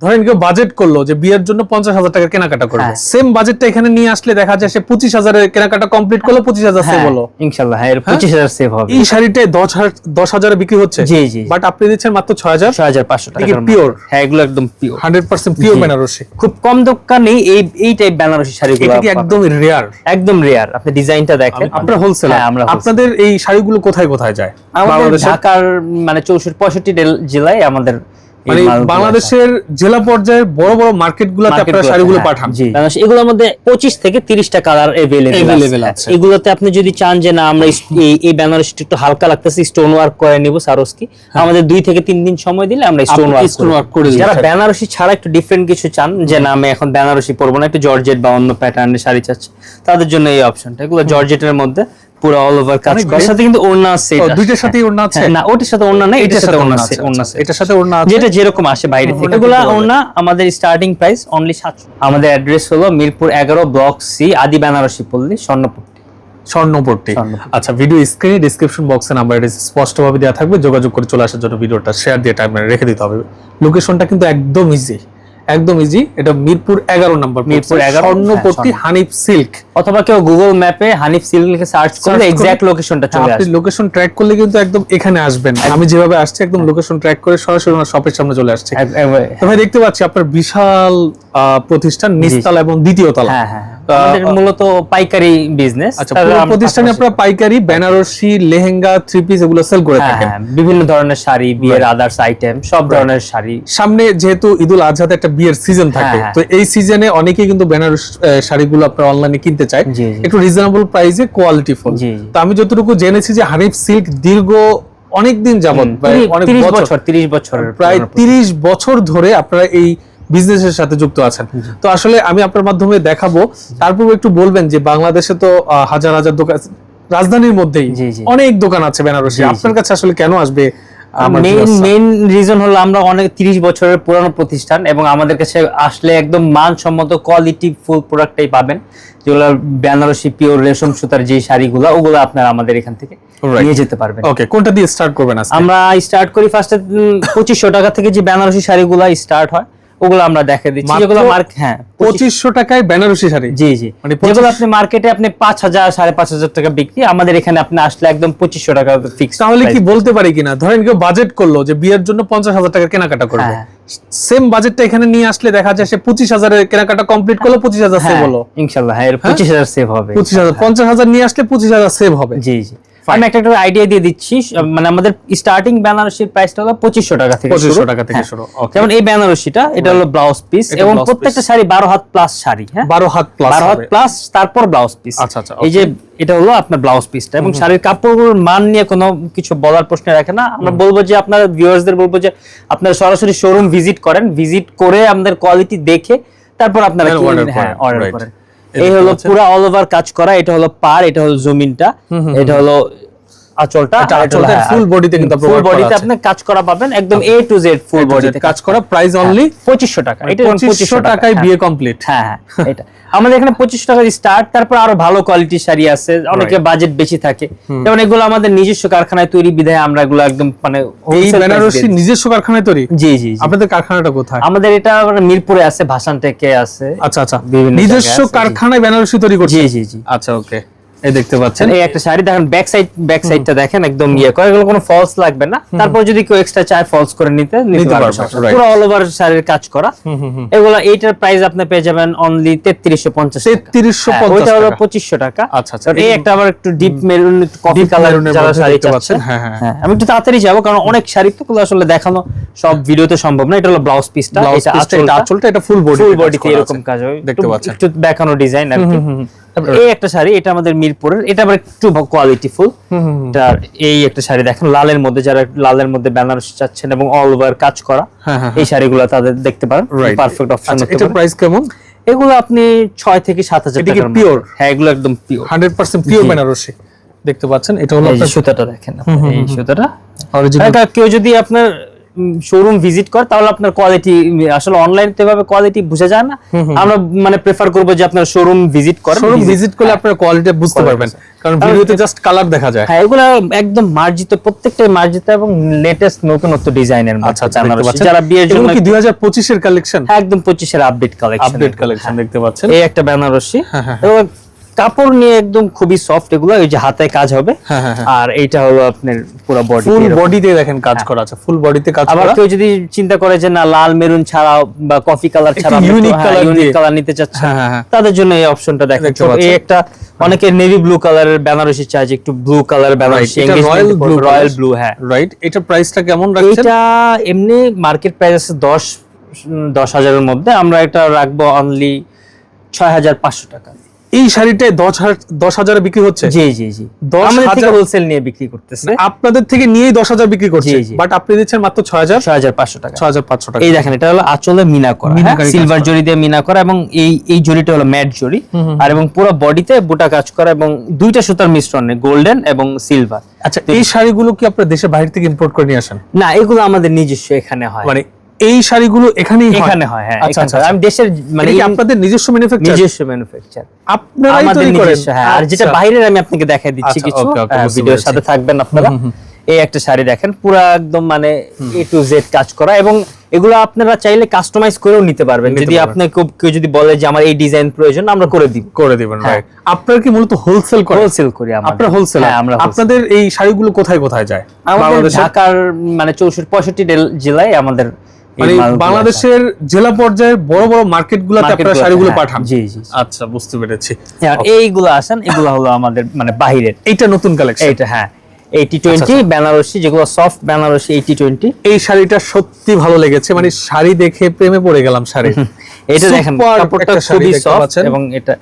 ধরেন কেউ বাজেট করল যে বিয়ের জন্য পঞ্চাশ হাজার টাকা কেনাকাটা করবে। হ্যাঁ। সেম বাজেটটা এখানে নিয়ে আসলে দেখা যায় সে পঁচিশ হাজারের কেনাকাটা কমপ্লিট করল পঁচিশ হাজার সেভ হ্যাঁ, হলো। ইনশাল্লাহ হ্যাঁ এর পঁচিশ হাজার সেভ হবে। এই শাড়িটাই দশ হাজার দশ হাজারে বিক্রি হচ্ছে? জি জি বাট আপনি দিচ্ছেন মাত্র ছয় হাজার? ছয় হাজার পাঁচশো টাকা পিওর হ্যাঁ এগুলো একদম pure hundred percent pure Banarasi খুব কম দোকানেই এই এই টাইপ বেনারসি শাড়িগুলো এটা একদম রেয়ার একদম রেয়ার আপনি ডিজাইনটা দেখেন। আপনার হোলসেল হ্যাঁ আমরা আপনাদের এই শাড়িগুলো কোথায় কোথায় যায়? আমাদের ঢাকার মানে চৌষট্টি পঁয়ষট্টি জেলায় আমাদের মানে বাংলাদেশের জেলা পর্যায়ে বড় বড় মার্কেট গুলাতে আপনারা শাড়িগুলো হ্যাঁ, পাঠান। এগুলোর মধ্যে পঁচিশ থেকে তিরিশটা কালার এভেলেবেল আছে। এগুলোতে আপনি যদি চান যে না আমরা এই- বেনারসিটা একটু হালকা লাগতেছে স্টোন ওয়ার্ক করে নিব সারোস্কি আমাদের দুই থেকে তিন দিন সময় দিলে আমরা স্টোন ওয়ার্ক stone work করে যারা বেনারসি ছাড়া একটু ডিফারেন্ট কিছু চান যে না আমি এখন বেনারসি পরবো না একটু জর্জেট বা অন্য প্যাটার্নের শাড়ি চাচ্ছি। তাদের জন্য এই অপশনটা এগুলো জর্জেটের মধ্যে পুরো অল ওভার কাজ অনেক সাথে কিন্তু ওড়না সেট দুইটার সাথেই ওড়না আছে? না ওটার সাথে ওড়না নেই এটার সাথে ওড়না আছে, আছে ওড়না এটার সাথে ওড়না আছে? যেটা যেরকম আসে বাইরে থেকে। এগুলা ওড়না আমাদের স্টার্টিং প্রাইস অনলি সাতশো। আমাদের অ্যাড্রেস হলো মিরপুর এগারো ব্লক সি আদি বেনারসি পল্লী স্বর্ণপট্টি। আচ্ছা ভিডিও স্ক্রিনে ডিসক্রিপশন বক্সে নাম্বার স্পষ্টভাবে দেওয়া থাকবে যোগাযোগ করে চলে আসার জন্য ভিডিওটা শেয়ার দিয়ে টাইম রেখে দিতে হবে। লোকেশনটা কিন্তু একদম ইজি একদম ইজি এটা মিরপুর এগারো নম্বর মিরপুর 11 স্বর্ণপট্টি হ্যাঁ, হানিফ সিল্ক। অথবা কেউ গুগল ম্যাপে হানিফ সিল্ক লিখে সার্চ করলে এক্সাক্ট লোকেশনটা চলে আপনি আসবে। লোকেশন ট্র্যাক করলে কিন্তু একদম এখানে আসবেন। আমি যেভাবে আসছি একদম লোকেশন ট্র্যাক করে সরাসরি আমার শপের সামনে চলে আসছে। ভাই দেখতে পাচ্ছি আপনার বিশাল আহ, প্রতিষ্ঠান নিচতলা এবং দ্বিতীয় তলা। হ্যাঁ হ্যাঁ। আমাদের মূলত পাইকারি বিজনেস আচ্ছা প্রতিষ্ঠানে আপনারা পাইকারি বেনারসি লেহেঙ্গা থ্রি পিস এগুলো সেল করে থাকেন? হ্যাঁ, বিভিন্ন ধরনের শাড়ি বিয়ের আদার্স আইটেম সব ধরনের শাড়ি। সামনে যেহেতু ঈদুল আজহাতে একটা বিয়ের সিজন থাকে হ্যাঁ, হ্যাঁ। তো এই সিজনে অনেকেই কিন্তু বেনারস শাড়িগুলো আপনার অনলাইনে কিনতে চায়। জি, জি। একটু রিজনেবল প্রাইসে কোয়ালিটি ফুল। তো আমি যতটুকু জেনেছি যে হানিফ সিল্ক দীর্ঘ অনেক দিন যাবত প্রায় অনেক বছর বছর তিরিশ বছরের প্রায় পুরনো তিরিশ বছর ধরে আপনারা এই বিজনেসের সাথে যুক্ত আছেন। তো আসলে আমি আপনার মাধ্যমে দেখাবো। তারপর একটু বলবেন যে বাংলাদেশে তো হাজার হাজার দোকান রাজধানীর মধ্যেই। অনেক দোকান আছে বেনারসি। আপনার কাছে আসলে কেন আসবে মেইন মেইন রিজন হলো আমরা অনেক তিরিশ বছরের পুরানো প্রতিষ্ঠান এবং আমাদের কাছে আসলে একদম মানসম্মত কোয়ালিটি ফুল প্রোডাক্টটাই পাবেন। যেগুলো বেনারসি পিওর রেশম সুতার যে শাড়িগুলো ওগুলো আপনারা আমাদের এখান থেকে নিয়ে যেতে পারবেন। ওকে কোনটা দিয়ে স্টার্ট করবেন আজকে? আমরা স্টার্ট করি ফার্স্টে পঁচিশশো টাকা থেকে যে বেনারসি শাড়িগুলো স্টার্ট হয় ওগুলো আমরা দেখে দিচ্ছি। যেগুলো মার্ক হ্যাঁ পঁচিশশো টাকায় বেনারসি শাড়ি। জি জি। মানে যেগুলো আপনি মার্কেটে আপনি পাঁচ হাজার সাড়ে পাঁচ হাজার টাকা বিক্রি আমাদের এখানে আপনি আসলে একদম পঁচিশশো টাকা ফিক্স তাহলে কি বলতে পারি কিনা? ধরেন কেউ বাজেট করল যে বিয়ের জন্য পঞ্চাশ হাজার টাকা কেনাকাটা করবে। হ্যাঁ। সেম বাজেটটা এখানে নিয়ে আসলে দেখা যায় সে পঁচিশ হাজারের কেনাকাটা কমপ্লিট করল পঁচিশ হাজার সেভ হলো। ইনশাল্লাহ হ্যাঁ পঁচিশ হাজার সেভ হবে। পঁচিশ হাজার পঞ্চাশ হাজার নিয়ে আসলে পঁচিশ হাজার সেভ হবে। জি জি। আমি একটা একটা আইডিয়া দিয়ে দিচ্ছি। মানে আমাদের স্টার্টিং বেনারসির প্রাইসটা হলো পঁচিশশো টাকা থেকে পঁচিশশো শুরু টাকা থেকে হ্যাঁ। শুরু যেমন এই বেনারসিটা এটা হলো ব্লাউজ পিস এবং প্রত্যেকটা শাড়ি বারো হাত প্লাস শাড়ি হ্যাঁ? বারো হাত প্লাস বারো হাত প্লাস তারপর ব্লাউজ পিস আচ্ছা, আচ্ছা, এই যে এটা হলো আপনার ব্লাউজ পিসটা এবং শাড়ির কাপড়গুলোর মান নিয়ে কোনো কিছু বলার প্রশ্ন রাখে না। আমরা বলব যে আপনার ভিউয়ার্সদের বলব যে আপনারা সরাসরি শোরুম ভিজিট করেন ভিজিট করে আমাদের কোয়ালিটি দেখে তারপর আপনারা order হ্যাঁ অর্ডার করেন। এই হলো পুরো অল ওভার কাজ করা এটা হলো পার এটা হলো জমিনটা এটা হলো আঁচলটা আঁচলটা full body তে কিন্তু ফুল বডিতে আপনি কাজ করা পাবেন একদম এ টু জেড ফুল বডিতে কাজ করা প্রাইস অনলি পঁচিশশো টাকা এটা পঁচিশশো পঁচিশশো টাকায় বিয়ে কমপ্লিট হ্যাঁ হ্যাঁ এটা। আমাদের এখানে পঁচিশ টাকা স্টার্ট তারপর আরও ভালো কোয়ালিটির শাড়ি আছে অনেকে বাজেট বেশি থাকে। যেমন এগুলো আমাদের নিজস্ব কারখানায় তৈরি বিধায় আমরা এগুলো একদম মানে এই বেনারসি নিজস্ব কারখানায় তৈরি? জি জি। আপনাদের কারখানাটা কোথায়? আমাদের এটা মিরপুরে আছে ভাসান থেকে আছে আচ্ছা আচ্ছা। নিজস্ব। কারখানায় বেনারসি তৈরি করছে? জি জি জি। আচ্ছা ওকে। এই দেখতে পাচ্ছেন। এই একটা শাড়ি দেখেন ব্যাক সাইড ব্যাক সাইডটা দেখেন একদম ইয়ে করে এগুলো কোনো ফলস লাগবে না। তারপর যদি কেউ এক্সট্রা চায় ফলস করে নিতে নিতে পারবে. পুরো অল ওভার শাড়ির কাজ করা। এগুলো এইটার প্রাইস আপনি পেয়ে যাবেন অনলি তেত্রিশশো পঞ্চাশ তেত্রিশশো হ্যাঁ, ওইটা হলো পঞ্চাশ পঁচিশশো টাকা। আচ্ছা, আচ্ছা। এই একটা আবার একটু ডিপ মেরুন কফি কালার যারা শাড়ি দেখতে পাচ্ছেন, হ্যাঁ, হ্যাঁ। হ্যাঁ। আমি একটু তাড়াতাড়ি যাব কারণ অনেক শাড়ি তো আসলে দেখানো সব ভিডিওতে সম্ভব না। এটা হলো ব্লাউজ পিসটা এটা আঁচলটা। এটা ফুল বডি ফুল বডিতে এরকম কাজ হয়। দেখতে একটু- পাচ্ছেন। একটু দেখানো ডিজাইন আর কি। এই একটা শাড়ি এটা আমাদের মিরপুরের এটা আবার একটু কোয়ালিটি ফুল তার এই একটা শাড়ি দেখেন লালের মধ্যে যারা লালের মধ্যে বেনারসি চাচ্ছেন এবং অল ওভার কাজ করা হ্যাঁ, হ্যাঁ, এই শাড়িগুলো তাদের দেখতে পারেন পারফেক্ট অপশন এটা প্রাইস কেমন? এগুলো আপনি ছয় থেকে সাত হাজার এটা কি টাকার হ্যাঁ এগুলো একদম pure hundred percent pure Banarasi দেখতে পাচ্ছেন এটা হলো আপনার সুতাটা দেখেন এই সুতাটা। অরিজিনাল এটা কেউ যদি আপনার শোরুম ভিজিট করে তাহলে আপনার কোয়ালিটি আসলে অনলাইন তো এভাবে কোয়ালিটি বোঝা যায় না। আমরা মানে প্রেফার করব যে আপনার শোরুম ভিজিট করেন শোরুম ভিজিট করলে আপনার কোয়ালিটি বুঝতে পারবেন কারণ ভিডিওতে জাস্ট কালার দেখা যায়। হ্যাঁ এগুলো একদম মার্জিত প্রত্যেকটাই মার্জিত এবং লেটেস্ট নতুনত্ব ডিজাইনের আচ্ছা আচ্ছা যারা বিয়ের জন্য কি 2025 এর কালেকশন হ্যাঁ, একদম পঁচিশের আপডেট কালেকশন আপডেট কালেকশন দেখতে পাচ্ছেন। এই একটা বেনারসি হ্যাঁ, হ্যাঁ, এবং কাপড় নিয়ে একদম খুবই সফট এগুলো ওই যে হাতে কাজ হবে। হ্যাঁ, হ্যাঁ, হ্যাঁ। আর এইটা হলো আপনার পুরো বডি ফুল বডিতে দেখেন কাজ করা আছে ফুল বডিতে কাজ। আবার কেউ যদি চিন্তা করে যে না লাল মেরুন ছাড়া বা কফি কালার ছাড়া unique colour ইউনিক কালার নিতে চাচ্ছে। তাদের জন্য এই অপশনটা দেখেন। এই একটা অনেকে নেভি ব্লু কালারের বেনারসি চায় যে একটু ব্লু কালার বেনারসি এটা রয়্যাল ব্লু রয়্যাল ব্লু হ্যাঁ। রাইট এটা প্রাইসটা কেমন রাখছেন? এইটা এমনি মার্কেট প্রাইস আছে দশ উম, দশ হাজারের মধ্যে। আমরা এটা রাখব অনলি ছয় হাজার পাঁচশো টাকা। এই শাড়িটায় দশ হাজার দশ হাজারে বিক্রি হচ্ছে? জি জি জি। দশ আমাদের থেকে হোলসেল নিয়ে বিক্রি করতেছে। আপনাদের থেকে নিয়েই দশ হাজার বিক্রি করছে। বাট আপনি দিচ্ছেন মাত্র ছয় হাজার ছয় হাজার পাঁচশো টাকা। ছয় হাজার পাঁচশো টাকা। এই দেখেন এটা হলো আঁচলে মিনা করা সিলভার করা। জরি দিয়ে মিনা করা এবং এই এই জরিটা হলো ম্যাট জরি আর এবং পুরো বডিতে বুটা কাজ করা এবং দুইটা সুতার মিশ্রণে গোল্ডেন এবং সিলভার। আচ্ছা এই শাড়িগুলো কি আপনার দেশের বাইরে থেকে ইম্পোর্ট করে নিয়ে আসেন? না এগুলো আমাদের নিজস্ব এখানে হয়। মানে এই শাড়িগুলো এখানেই হয়? এখানে হয় হ্যাঁ আচ্ছা আচ্ছা। আমি দেশের মানে কি আপনাদের নিজস্ব ম্যানুফ্যাকচার নিজস্ব ম্যানুফ্যাকচার আপনারাই তৈরি করেন? হ্যাঁ। আর যেটা আচ্ছা। বাইরের আমি আপনাকে দেখাই দিচ্ছি আচ্ছা, কিছু। হ্যাঁ, ভিডিওর সাথে থাকবেন আপনারা। এই একটা শাড়ি দেখেন পুরো একদম মানে এ টু জেড কাজ করা এবং এগুলো আপনারা চাইলে কাস্টমাইজ করেও নিতে পারবেন। যদি। আপনি কেউ যদি বলে যে আমার এই ডিজাইন প্রয়োজন আমরা করে দিব। করে দিবেন হ্যাঁ। রাইট আপনারা কি মূলত হোলসেল করেন? হোলসেল করি আমরা। আপনারা হোলসেল হ্যাঁ আমরা আপনাদের এই শাড়িগুলো কোথায় কোথায় যায়? আমাদের ঢাকার মানে চৌষট্টি পঁয়ষট্টি ডেল- জেলায় আমাদের মানে বাংলাদেশের জেলা পর্যায়ের বড় বড় মার্কেট গুলাতে আপনারা শাড়িগুলো হ্যাঁ, পাঠান। জি, জি। আচ্ছা বুঝতে পেরেছি। এইগুলো আসেন এগুলো হলো আমাদের মানে বাহিরের। এইটা নতুন কালেকশন এইটা হ্যাঁ। এইটি আচ্ছা, টোয়েন্টি বেনারসি যেগুলো সফট বেনারসি এইটি টোয়েন্টি এই শাড়িটা সত্যি ভালো লেগেছে মানে শাড়ি দেখে প্রেমে পড়ে গেলাম শাড়ি। এটা দেখেন কাপড়টা খুবই সফট এবং এটা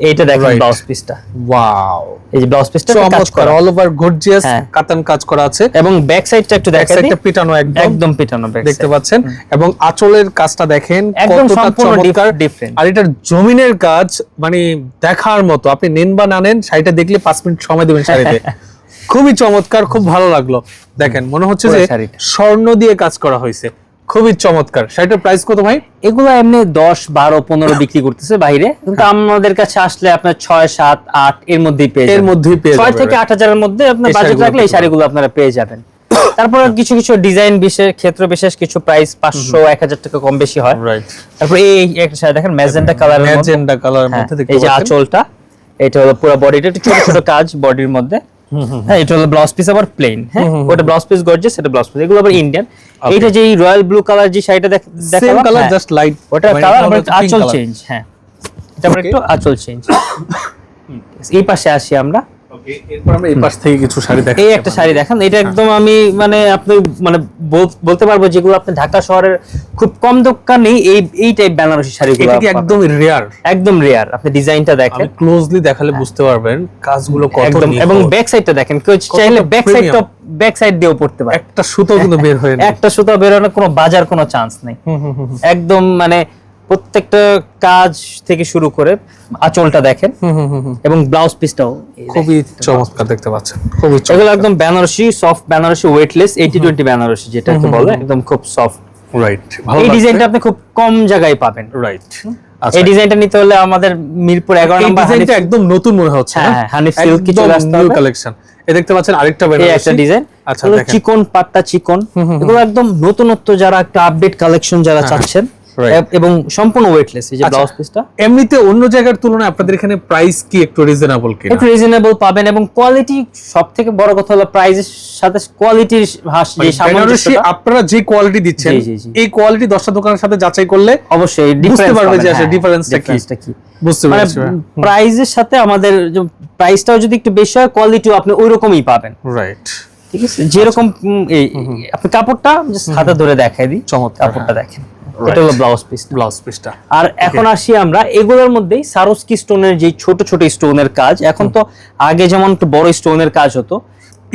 এইটা দেখেন ব্লাউজ পিসটা ওয়াও এই যে ব্লাউজ পিসটা কাজ করা। All over gorgeous. কাতান কাজ করা আছে। এবং ব্যাক সাইডটা একটু ব্যাক দেখা সাইডটা পিটানো একদম। একদম পিটানো ব্যাক দেখতে পাচ্ছেন? এবং আঁচলের কাজটা দেখেন একদম কতটা সম্পূর্ণ চমৎকার। আর এটার জমিনের কাজ মানে দেখার মতো। আপনি নেন বা না নেন শাড়িটা দেখলে পাঁচ মিনিট সময় দিবেন শাড়িতে। খুবই চমৎকার খুব ভালো লাগল। দেখেন মনে হচ্ছে যে। স্বর্ণ দিয়ে কাজ করা হয়েছে। খুবই চমৎকার। শাড়িটার প্রাইস কত ভাই? এগুলো এমনি দশ বারো পনেরো বিক্রি করতেছে বাইরে। কিন্তু আমাদের কাছে আসলে আপনার ছয় সাত আট এর মধ্যেই পেয়ে এর মধ্যেই পেয়ে ছয় থেকে আট হাজারের মধ্যে আপনার বাজেট রাখলে এই শাড়িগুলো আপনারা পেয়ে যাবেন। তারপর কিছু কিছু ডিজাইন বিশেষ ক্ষেত্র বিশেষ কিছু প্রাইস পাঁচশো এক হাজার টাকা কম বেশি হয়। তারপর এই একটা শাড়ি দেখেন ম্যাজেন্ডা কালারের হ্যাঁ, মধ্যে এই যে আঁচলটা এটা হলো পুরো বডিটা একটু ছোট ছোট কাজ বডির মধ্যে। হ্যাঁ এটা হলো ব্লাউজ পিস আবার প্লেন হ্যাঁ? ওটা ব্লাউজ পিস গর্জিয়াস এটা ব্লাউজ পিস এগুলো আবার ইন্ডিয়ান এইটা যে রয়্যাল ব্লু কালার যে শাড়িটা দেখ- সেম কালার জাস্ট লাইট ওটা কালার আবার আঁচল চেঞ্জ হ্যাঁ। এটা আবার একটু আঁচল চেঞ্জ এই পাশে আসি আমরা। এরপর আমরা এই পাশ থেকে কিছু শাড়ি দেখাই এই একটা শাড়ি দেখেন। এটা একদম আমি মানে আপনি মানে বলতে পারব যেগুলো আপনি ঢাকা শহরের খুব কম দোকানেই এই এই টাইপ বেনারসি শাড়িগুলো এটা একদম রেয়ার একদম রেয়ার আপনি ডিজাইনটা দেখেন। ক্লোজলি দেখালে বুঝতে পারবেন কাজগুলো কত একদম। এবং ব্যাক সাইডটা দেখেন। কেউ চাইলে ব্যাক সাইডটা ব্যাক সাইড দিয়েও পড়তে পারে। একটা সুতো কিন্তু বের হয়ে নেই একটা সুতো বেরোনোর কোনো বাজার কোনো চান্স নেই। একদম মানে প্রত্যেকটা কাজ থেকে শুরু করে আঁচলটা দেখেন। এবং ব্লাউজ পিসটাও খুবই চমৎকার দেখতে পাচ্ছেন। খুবই এগুলো একদম Banarasi soft Banarasi weightless eighty twenty Banarasi যেটাকে বলে একদম খুব সফট রাইট এই ডিজাইনটা আপনি খুব কম জায়গায় পাবেন। রাইট এই ডিজাইনটা নিতে হলে আমাদের মিরপুর এগারো এই নম্বর ডিজাইনটা একদম নতুন মনে হচ্ছে হ্যাঁ, হ্যাঁ, হানিফ silk কি চলে আসতে নিউ কালেকশন এই দেখতে পাচ্ছেন আরেকটা বেনারসি একটা ডিজাইন আচ্ছা দেখেন। চিকন পাট্টা চিকন। এগুলো একদম নতুনত্ব যারা একটা আপডেট কালেকশন যারা চাচ্ছেন হ্যাঁ, right. এ- এবং সম্পূর্ণ ওয়েটলেস এই যে আচ্ছা। ব্লাউজ পিসটা এমনিতে অন্য জায়গার তুলনায় আপনাদের এখানে প্রাইস কি একটু রিজনেবল কিনা? একটু রিজনেবল পাবেন এবং কোয়ালিটি সব থেকে বড় কথা হলো প্রাইসের সাথে কোয়ালিটির হাস যে মানে বেনারসি আপনারা যে কোয়ালিটি দিচ্ছেন। এই কোয়ালিটি দশটা দোকানের সাথে যাচাই করলে অবশ্যই বুঝতে পারবে যে আসলে হ্যাঁ, difference-টা কি। কি। বুঝতে মানে পেরেছি প্রাইসের সাথে আমাদের প্রাইসটাও যদি একটু বেশি হয় কোয়ালিটিও আপনি ওই রকমই পাবেন। রাইট ঠিক আছে? যেরকম এই আপনি কাপড়টা হাতে ধরে দেখাই দিই চমৎকার, কাপড়টা দেখেন। Right. এটা হলো ব্লাউজ পিস ব্লাউজ পিসটা আর এখন আসি আমরা এগুলোর মধ্যেই সারস্কি স্টোনের যে ছোট ছোট স্টোনের কাজ এখন তো আগে যেমন একটু বড় স্টোনের কাজ হতো।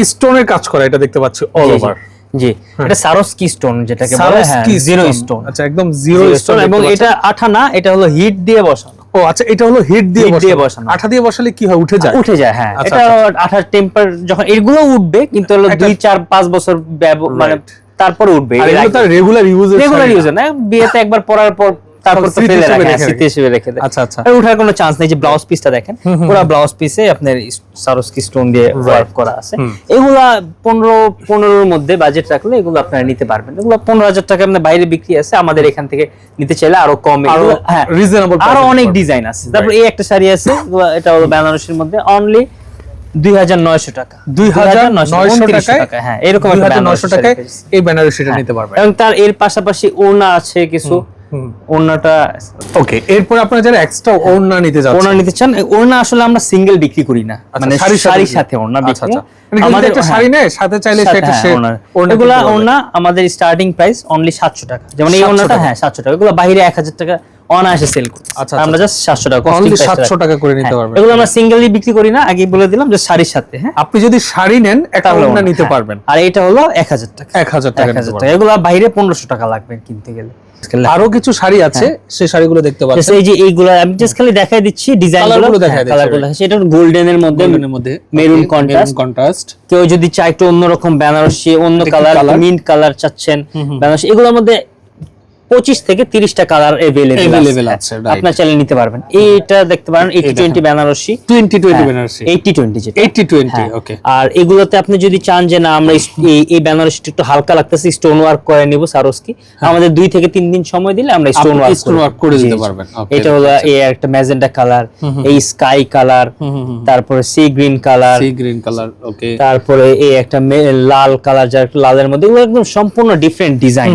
স্টোনের কাজ করা এটা দেখতে পাচ্ছি অল ওভার জি। এটা সারস্কি স্টোন যেটাকে বলে হ্যাঁ জিরো স্টোন আচ্ছা একদম জিরো স্টোন এবং এটা আঠা না এটা হলো হিট দিয়ে বসানো। ও আচ্ছা এটা হলো হিট দিয়ে দিয়ে বসানো। আঠা দিয়ে বসালে কি হয়? উঠে যায়। উঠে যায় হ্যাঁ। আচ্ছা, এটা আঠার টেম্পার যখন এগুলো উঠবে কিন্তু হলো দুই চার পাঁচ বছর মানে. তারপরে উঠবে। আর রেগুলার ইউজ রেগুলার ইউজ না। বিয়েতে একবার পরার পর তারপর তো ফেলে রাখে স্মৃতি হিসেবে রেখে দেয়। আচ্ছা আচ্ছা। ওঠার কোনো চান্স নেই যে ব্লাউজ পিসটা দেখেন। পুরো ব্লাউজ পিসে আপনার সারস্কি স্টোন দিয়ে ওয়ার্ক করা আছে। এগুলা পনেরো পনেরোর মধ্যে বাজেট রাখলে এগুলো আপনারা নিতে পারবেন। এগুলো পনেরো হাজার টাকা আপনার বাইরে বিক্রি আছে আমাদের এখান থেকে নিতে চাইলে আরও কম আরও হ্যাঁ। রিজনেবল আরও অনেক ডিজাইন আছে। তারপর এই একটা শাড়ি আছে এটা হলো বেনারসির মধ্যে অনলি টাকা। 2900 2900 টাকায় হ্যাঁ এরকম একটা 2900 বেনারসি টাকায় এই বেনারসিটা নিতে পারবেন। এবং তার এর পাশাপাশি আছে কিছু। ওড়নাটা ওকে এরপর আপনারা যারা এক্সট্রা ওড়না নিতে ওড়না নিতে চান ওড়না আসলে আমরা সিঙ্গেল বিক্রি করি না। আচ্ছা, মানে শাড়ির সাথে ওড়না বিক্রি। একটা হ্যাঁ, শাড়ি সাথে চাইলে সেটা হ্যাঁ, ওড়না- আমাদের স্টার্টিং প্রাইস অনলি সাতশো টাকা। যেমন এই 700 ওড়নাটা হ্যাঁ সাতশো টাকা। এগুলো বাইরে এক হাজার টাকা অনায়াসে সেল করি আচ্ছা, আমরা জাস্ট টাকা Only 700 টাকা করে নিতে হ্যাঁ, পারবেন। এগুলো আমরা সিঙ্গেলি বিক্রি করি না আগে বলে দিলাম যে শাড়ির সাথে হ্যাঁ। আপনি যদি শাড়ি নেন একটা ওড়না নিতে হ্যাঁ। পারবেন। আর এটা হলো এক হাজার টাকা। 1000 টাকা এক নিতে হাজার পারবেন। টাকা এগুলো বাইরে টাকা লাগবে কিনতে গেলে। আরও কিছু শাড়ি আছে সেই শাড়িগুলো দেখতে পাচ্ছেন। এই যে এইগুলো আমি জাস্ট খালি দেখাই দিচ্ছি ডিজাইনগুলো গুলো। দেখাই দিচ্ছি, সেটা গোল্ডেনের মধ্যে গোল্ডেনের মধ্যে মেরুন কন্ট্রাস্ট কন্ট্রাস্ট কেউ যদি চায় একটু অন্যরকম বেনারসি অন্য কালার মিন্ট কালার চাচ্ছেন বেনারসি এগুলোর মধ্যে পঁচিশ থেকে তিরিশটা কালার এভেলেবেল আছে, আপনার চাইলে নিতে পারবেন। এইটা দেখতে পারেন eighty twenty Banarasi 20 20 Banarasi eighty twenty যেটা। 80 20 হ্যাঁ। ওকে আর এগুলোতে আপনি যদি চান যে না আমরা এই- বেনারসিটা একটু হালকা লাগতেছে স্টোন ওয়ার্ক করে নিব সারস্কি আমাদের দুই থেকে তিন দিন সময় দিলে আমরা স্টোন ওয়ার্ক stone work করে দিতে পারবেন। এটা হলো এই একটা ম্যাজেন্টা কালার এই স্কাই কালার তারপরে sea green colour sea green colour okay তারপরে এই একটা লাল কালার যার লালের মধ্যে একদম সম্পূর্ণ ডিফারেন্ট ডিজাইন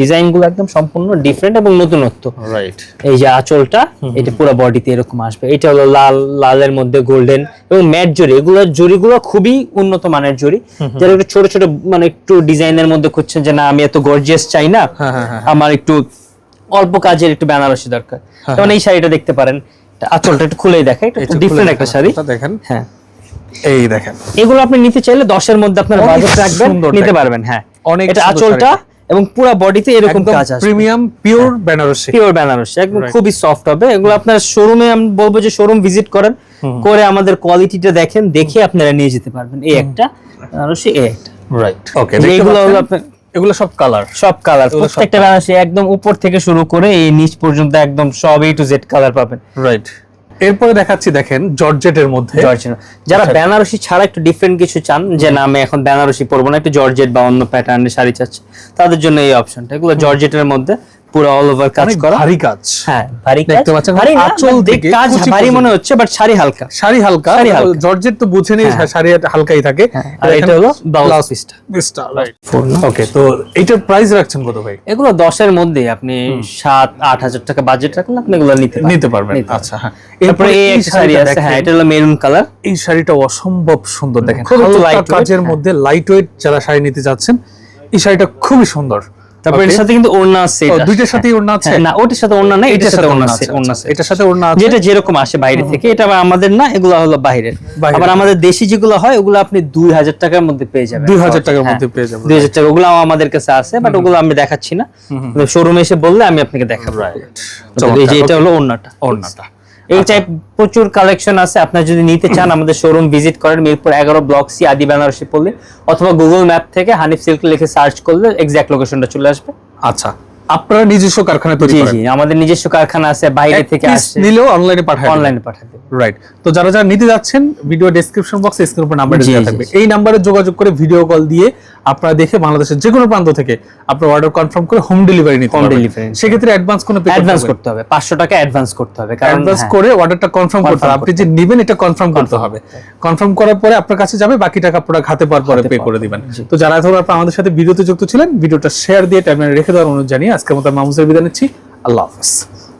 ডিজাইনগুলো একদম সম্পূর্ণ ডিফারেন্ট এবং নতুনত্ব। রাইট এই যে আঁচলটা এটা পুরো বডিতে এরকম আসবে। এটা হলো লাল লালের মধ্যে গোল্ডেন এবং ম্যাট জরি। এগুলো জরিগুলো খুবই উন্নত মানের জরি। যারা একটু ছোট ছোট মানে একটু ডিজাইনের মধ্যে খুঁজছেন যে না আমি এত গর্জিয়াস চাই না হ্যাঁ, হ্যাঁ, হ্যাঁ। আমার একটু অল্প কাজের একটু বেনারসি দরকার। যেমন এই শাড়িটা দেখতে পারেন। আঁচলটা একটু খুলেই দেখে এটা ডিফারেন্ট একটা শাড়ি। দেখেন। হ্যাঁ। এই দেখেন। এগুলো আপনি নিতে চাইলে দশের মধ্যে আপনার বাজেট রাখবেন নিতে পারবেন হ্যাঁ। অনেক এটা আঁচলটা এবং পুরো বডিতে এরকম কাজ আছে premium pure Banarasi pure Banarasi একদম খুবই সফট হবে। এগুলো আপনার শোরুমে আমি বলব যে শোরুম ভিজিট করেন করে আমাদের কোয়ালিটিটা দেখেন দেখে আপনারা নিয়ে যেতে পারবেন। এই একটা বেনারসি এই একটা। রাইট ওকে এগুলো হলো আপনার এগুলো সব কালার সব কালার প্রত্যেকটা বেনারসি একদম উপর থেকে শুরু করে এই নিচ পর্যন্ত একদম সব এ টু জেড কালার পাবেন। রাইট এরপরে দেখাচ্ছি দেখেন জর্জেটের মধ্যে। যারা বেনারসি ছাড়া একটু ডিফারেন্ট কিছু চান যে না আমি এখন বেনারসি পরবো না একটু জর্জেট বা অন্য প্যাটার্নের শাড়ি চাচ্ছি তাদের জন্য এই অপশনটা এগুলো জর্জেটের মধ্যে পুরো অল ওভার কাজ করা। ভারী কাজ। হ্যাঁ ভারী কাজ। দেখতে পাচ্ছেন, ভারী আঁচল থেকে কাজ ভারী মনে হচ্ছে বাট শাড়ি হালকা। শাড়ি হালকা। শাড়ি হালকা। জর্জেট তো বুঝে নেই শাড়ি হালকাই থাকে। আর এটা হলো ব্লাউজ পিসটা ওকে তো প্রাইস রাখছেন কত ভাই? এগুলো দশের মধ্যে আপনি সাত আট হাজার টাকা বাজেট রাখলে আপনি এগুলো নিতে পারবেন। নিতে পারবেন আচ্ছা হ্যাঁ। তারপরে এই একটা শাড়ি আছে হ্যাঁ এটা হলো মেরুন কালার এই শাড়িটা অসম্ভব সুন্দর দেখেন। হালকা lightweight, কাজের হ্যাঁ। মধ্যে লাইট ওয়েট যারা শাড়ি নিতে যাচ্ছেন এই শাড়িটা খুবই সুন্দর। তারপরে এর সাথে কিন্তু ওড়না ও, দুইটার সাথেই ওড়না আছে? না ওটার সাথে ওড়না নেই এটার সাথে ওড়না আছে ওড়না set। এটার সাথে ওড়না আছে। যেটা যেরকম আসে বাইরে থেকে এটা আবার আমাদের না এগুলো হলো বাইরের। আবার আমাদের দেশি যেগুলো হয় ওগুলো আপনি দুই হাজার টাকার মধ্যে পেয়ে যাবেন। 2000 টাকার হ্যাঁ, মধ্যে পেয়ে যাবেন। দুই হাজার টাকা ওগুলো আমাদের কাছে আছে বাট ওগুলো আমি দেখাচ্ছি না। শোরুমে এসে বললে আমি আপনাকে দেখাবো। এই যে এটা হলো ওড়নাটা। ওড়নাটা। এই টাইপ প্রচুর কালেকশন আছে। আপনার যদি নিতে চান আমাদের শোরুম ভিজিট করেন মিরপুর এগারো ব্লক সি আদি বেনারসি পড়লে অথবা গুগল ম্যাপ থেকে হানিফ সিল্ক লিখে সার্চ করলে এক্সাক্ট লোকেশনটা চলে আসবে। আচ্ছা। আপনারা নিজস্ব কারখানা তৈরি করেন। জি আমাদের নিজস্ব কারখানা আছে বাইরে থেকে আসছে নিলেও অনলাইনে পাঠায় অনলাইনে পাঠাতে রাইট তো যারা যারা নিতে যাচ্ছেন ভিডিও ডেসক্রিপশন বক্সে স্ক্রিন উপর নাম্বার দেওয়া থাকবে। এই নাম্বারে যোগাযোগ করে ভিডিও কল দিয়ে আপনারা দেখে বাংলাদেশের যে কোনো প্রান্ত থেকে আপনার অর্ডার কনফার্ম করে হোম ডেলিভারি নিতে Home পারবেন। delivery। সেক্ষেত্রে অ্যাডভান্স কোনো পে অ্যাডভান্স করতে হবে পাঁচশো টাকা অ্যাডভান্স করতে হবে কারণ অ্যাডভান্স করে অর্ডারটা কনফার্ম করতে হবে। আপনি যে নেবেন এটা কনফার্ম করতে হবে। কনফার্ম করার পরে আপনার কাছে যাবে বাকি টাকা প্রোডাক্ট হাতে পাওয়ার পরে পে করে দিবেন। তো যারা ধরো আপনারা আমাদের সাথে ভিডিওতে যুক্ত ছিলেন ভিডিওটা শেয়ার দিয়ে টাইমলাইনে রেখে দেওয়ার অনুরোধ জানিয়ে আজকের মতো মামুসের বিদায় নিচ্ছি। আল্লাহ হাফেজ।